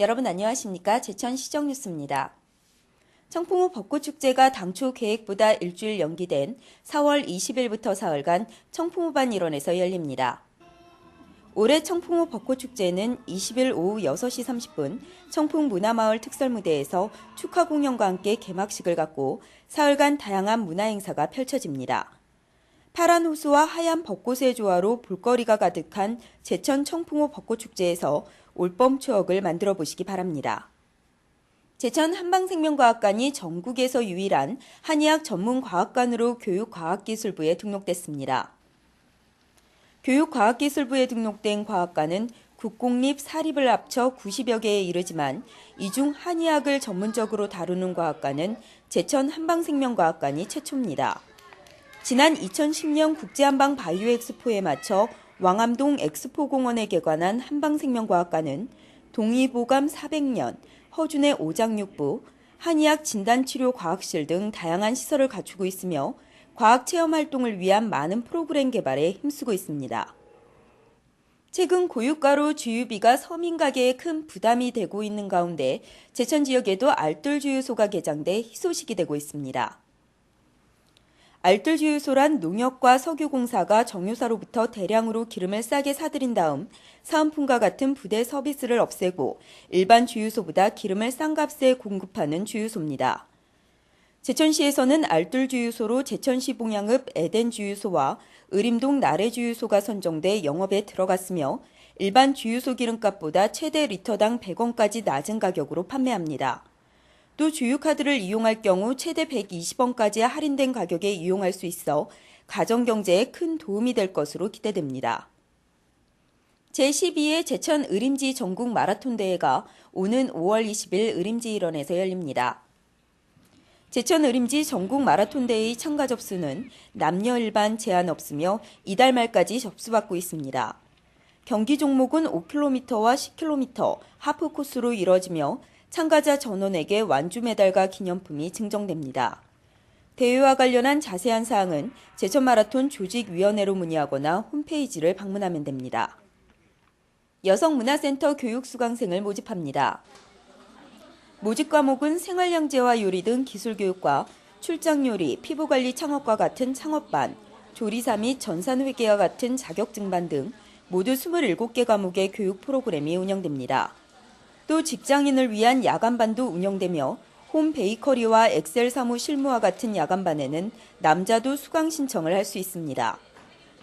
여러분 안녕하십니까? 제천 시정뉴스입니다. 청풍호 벚꽃축제가 당초 계획보다 일주일 연기된 4월 20일부터 사흘간 청풍호반 일원에서 열립니다. 올해 청풍호 벚꽃축제는 20일 오후 6시 30분 청풍문화마을 특설무대에서 축하 공연과 함께 개막식을 갖고 사흘간 다양한 문화행사가 펼쳐집니다. 파란 호수와 하얀 벚꽃의 조화로 볼거리가 가득한 제천 청풍호 벚꽃축제에서 올봄 추억을 만들어 보시기 바랍니다. 제천 한방생명과학관이 전국에서 유일한 한의학 전문과학관으로 교육과학기술부에 등록됐습니다. 교육과학기술부에 등록된 과학관은 국공립 사립을 합쳐 90여 개에 이르지만 이 중 한의학을 전문적으로 다루는 과학관은 제천 한방생명과학관이 최초입니다. 지난 2010년 국제한방 바이오 엑스포에 맞춰 왕암동 엑스포 공원에 개관한 한방생명과학관은 동의보감 400년, 허준의 오장육부, 한의학 진단치료과학실 등 다양한 시설을 갖추고 있으며 과학 체험 활동을 위한 많은 프로그램 개발에 힘쓰고 있습니다. 최근 고유가로 주유비가 서민 가게에 큰 부담이 되고 있는 가운데 제천 지역에도 알뜰 주유소가 개장돼 희소식이 되고 있습니다. 알뜰주유소란 농협과 석유공사가 정유사로부터 대량으로 기름을 싸게 사들인 다음 사은품과 같은 부대 서비스를 없애고 일반 주유소보다 기름을 싼 값에 공급하는 주유소입니다. 제천시에서는 알뜰주유소로 제천시 봉양읍 에덴주유소와 의림동 나래주유소가 선정돼 영업에 들어갔으며 일반 주유소 기름값보다 최대 리터당 100원까지 낮은 가격으로 판매합니다. 또 주유카드를 이용할 경우 최대 120원까지 할인된 가격에 이용할 수 있어 가정 경제에 큰 도움이 될 것으로 기대됩니다. 제12회 제천 의림지 전국 마라톤 대회가 오는 5월 20일 의림지 일원에서 열립니다. 제천 의림지 전국 마라톤 대회의 참가 접수는 남녀 일반 제한 없으며 이달 말까지 접수받고 있습니다. 경기 종목은 5km와 10km 하프 코스로 이뤄지며 참가자 전원에게 완주 메달과 기념품이 증정됩니다. 대회와 관련한 자세한 사항은 제천 마라톤 조직위원회로 문의하거나 홈페이지를 방문하면 됩니다. 여성문화센터 교육수강생을 모집합니다. 모집 과목은 생활영재와 요리 등 기술교육과 출장요리, 피부관리 창업과 같은 창업반, 조리사 및 전산회계와 같은 자격증반 등 모두 27개 과목의 교육 프로그램이 운영됩니다. 또 직장인을 위한 야간반도 운영되며 홈 베이커리와 엑셀 사무 실무와 같은 야간반에는 남자도 수강 신청을 할 수 있습니다.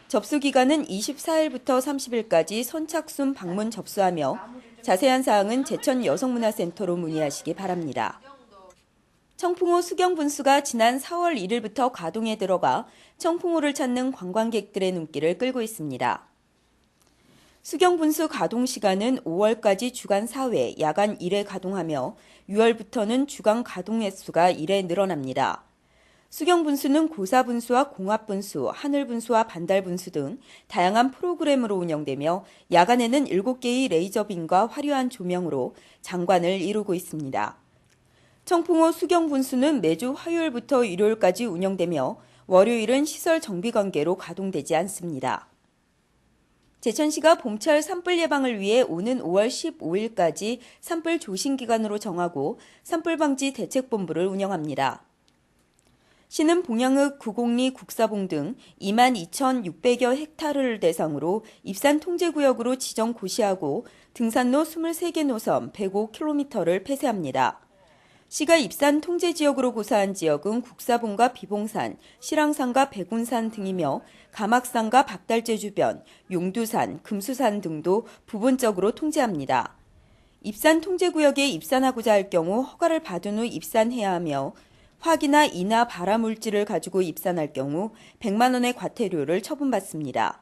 접수 기간은 24일부터 30일까지 선착순 방문 접수하며 자세한 사항은 제천 여성문화센터로 문의하시기 바랍니다. 청풍호 수경 분수가 지난 4월 1일부터 가동에 들어가 청풍호를 찾는 관광객들의 눈길을 끌고 있습니다. 수경분수 가동 시간은 5월까지 주간 4회, 야간 1회 가동하며 6월부터는 주간 가동 횟수가 1회 늘어납니다. 수경분수는 고사분수와 공합분수, 하늘분수와 반달분수 등 다양한 프로그램으로 운영되며 야간에는 7개의 레이저빔과 화려한 조명으로 장관을 이루고 있습니다. 청풍호 수경분수는 매주 화요일부터 일요일까지 운영되며 월요일은 시설 정비 관계로 가동되지 않습니다. 제천시가 봄철 산불 예방을 위해 오는 5월 15일까지 산불 조심 기간으로 정하고 산불 방지 대책본부를 운영합니다. 시는 봉양읍 구곡리 국사봉 등 2만 2,600여 헥타르를 대상으로 입산 통제구역으로 지정 고시하고 등산로 23개 노선 105km를 폐쇄합니다. 시가 입산 통제 지역으로 고사한 지역은 국사봉과 비봉산, 실랑산과 백운산 등이며 가막산과 박달제 주변, 용두산, 금수산 등도 부분적으로 통제합니다. 입산 통제 구역에 입산하고자 할 경우 허가를 받은 후 입산해야 하며 화기나 이나 발화 물질을 가지고 입산할 경우 100만 원의 과태료를 처분받습니다.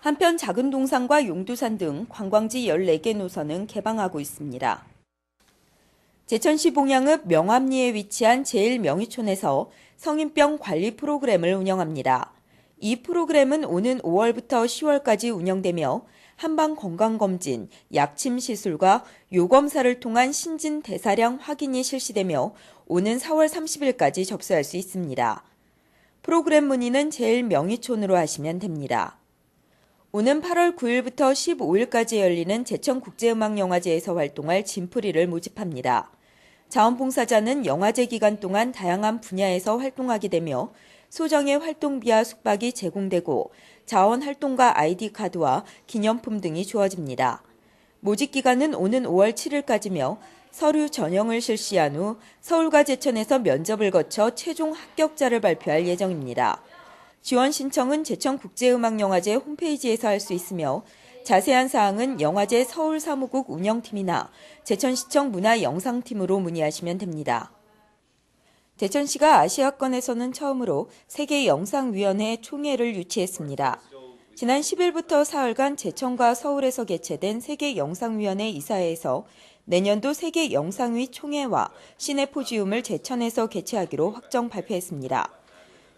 한편 작은 동산과 용두산 등 관광지 14개 노선은 개방하고 있습니다. 제천시 봉양읍 명암리에 위치한 제일명의촌에서 성인병 관리 프로그램을 운영합니다. 이 프로그램은 오는 5월부터 10월까지 운영되며 한방 건강검진, 약침 시술과 요검사를 통한 신진 대사량 확인이 실시되며 오는 4월 30일까지 접수할 수 있습니다. 프로그램 문의는 제일 명의촌으로 하시면 됩니다. 오는 8월 9일부터 15일까지 열리는 제천국제음악영화제에서 활동할 진프리를 모집합니다. 자원봉사자는 영화제 기간 동안 다양한 분야에서 활동하게 되며 소정의 활동비와 숙박이 제공되고 자원 활동가 아이디 카드와 기념품 등이 주어집니다. 모집 기간은 오는 5월 7일까지며 서류 전형을 실시한 후 서울과 제천에서 면접을 거쳐 최종 합격자를 발표할 예정입니다. 지원 신청은 제천국제음악영화제 홈페이지에서 할 수 있으며 자세한 사항은 영화제 서울 사무국 운영팀이나 제천시청 문화영상팀으로 문의하시면 됩니다. 제천시가 아시아권에서는 처음으로 세계영상위원회 총회를 유치했습니다. 지난 10일부터 사흘간 제천과 서울에서 개최된 세계영상위원회 이사회에서 내년도 세계영상위 총회와 시네포지움을 제천에서 개최하기로 확정 발표했습니다.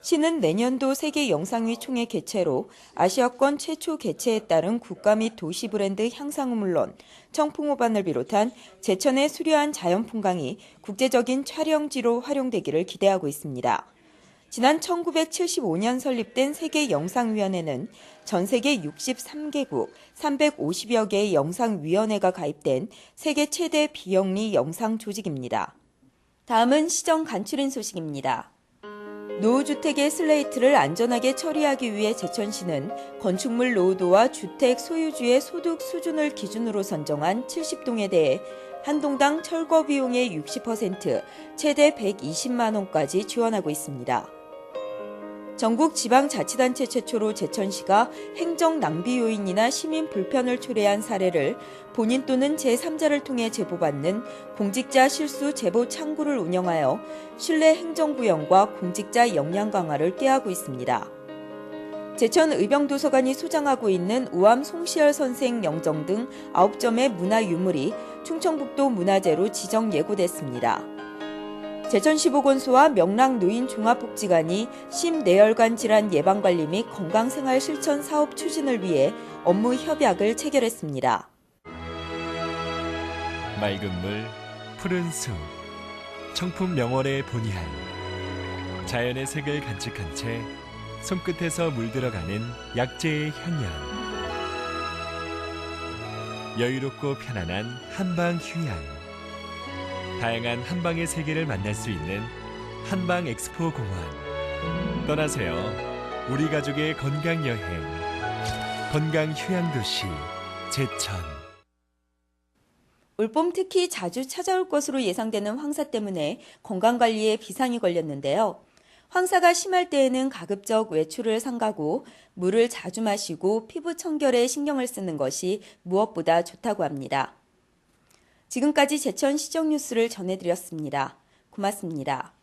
시는 내년도 세계 영상위 총회 개최로 아시아권 최초 개최에 따른 국가 및 도시 브랜드 향상은 물론 청풍호반을 비롯한 제천의 수려한 자연 풍광이 국제적인 촬영지로 활용되기를 기대하고 있습니다. 지난 1975년 설립된 세계영상위원회는 전 세계 63개국 350여 개의 영상위원회가 가입된 세계 최대 비영리 영상 조직입니다. 다음은 시정 간추린 소식입니다. 노후주택의 슬레이트를 안전하게 처리하기 위해 제천시는 건축물 노후도와 주택 소유주의 소득 수준을 기준으로 선정한 70동에 대해 한 동당 철거 비용의 60% 최대 120만 원까지 지원하고 있습니다. 전국 지방자치단체 최초로 제천시가 행정 낭비 요인이나 시민 불편을 초래한 사례를 본인 또는 제3자를 통해 제보받는 공직자 실수 제보 창구를 운영하여 신뢰 행정구형과 공직자 역량 강화를 꾀하고 있습니다. 제천 의병도서관이 소장하고 있는 우암 송시열 선생 영정 등 9점의 문화유물이 충청북도 문화재로 지정 예고됐습니다. 제천시보건소와 명랑노인종합복지관이 심내혈관 질환 예방관리 및 건강생활 실천 사업 추진을 위해 업무 협약을 체결했습니다. 맑은 물, 푸른 숲, 청풍 명월의 본향, 자연의 색을 간직한 채 손끝에서 물들어가는 약재의 향연, 여유롭고 편안한 한방 휴양, 다양한 한방의 세계를 만날 수 있는 한방 엑스포 공원. 떠나세요. 우리 가족의 건강 여행. 건강 휴양 도시 제천. 올봄 특히 자주 찾아올 것으로 예상되는 황사 때문에 건강 관리에 비상이 걸렸는데요. 황사가 심할 때에는 가급적 외출을 삼가고 물을 자주 마시고 피부 청결에 신경을 쓰는 것이 무엇보다 좋다고 합니다. 지금까지 제천 시정 뉴스를 전해드렸습니다. 고맙습니다.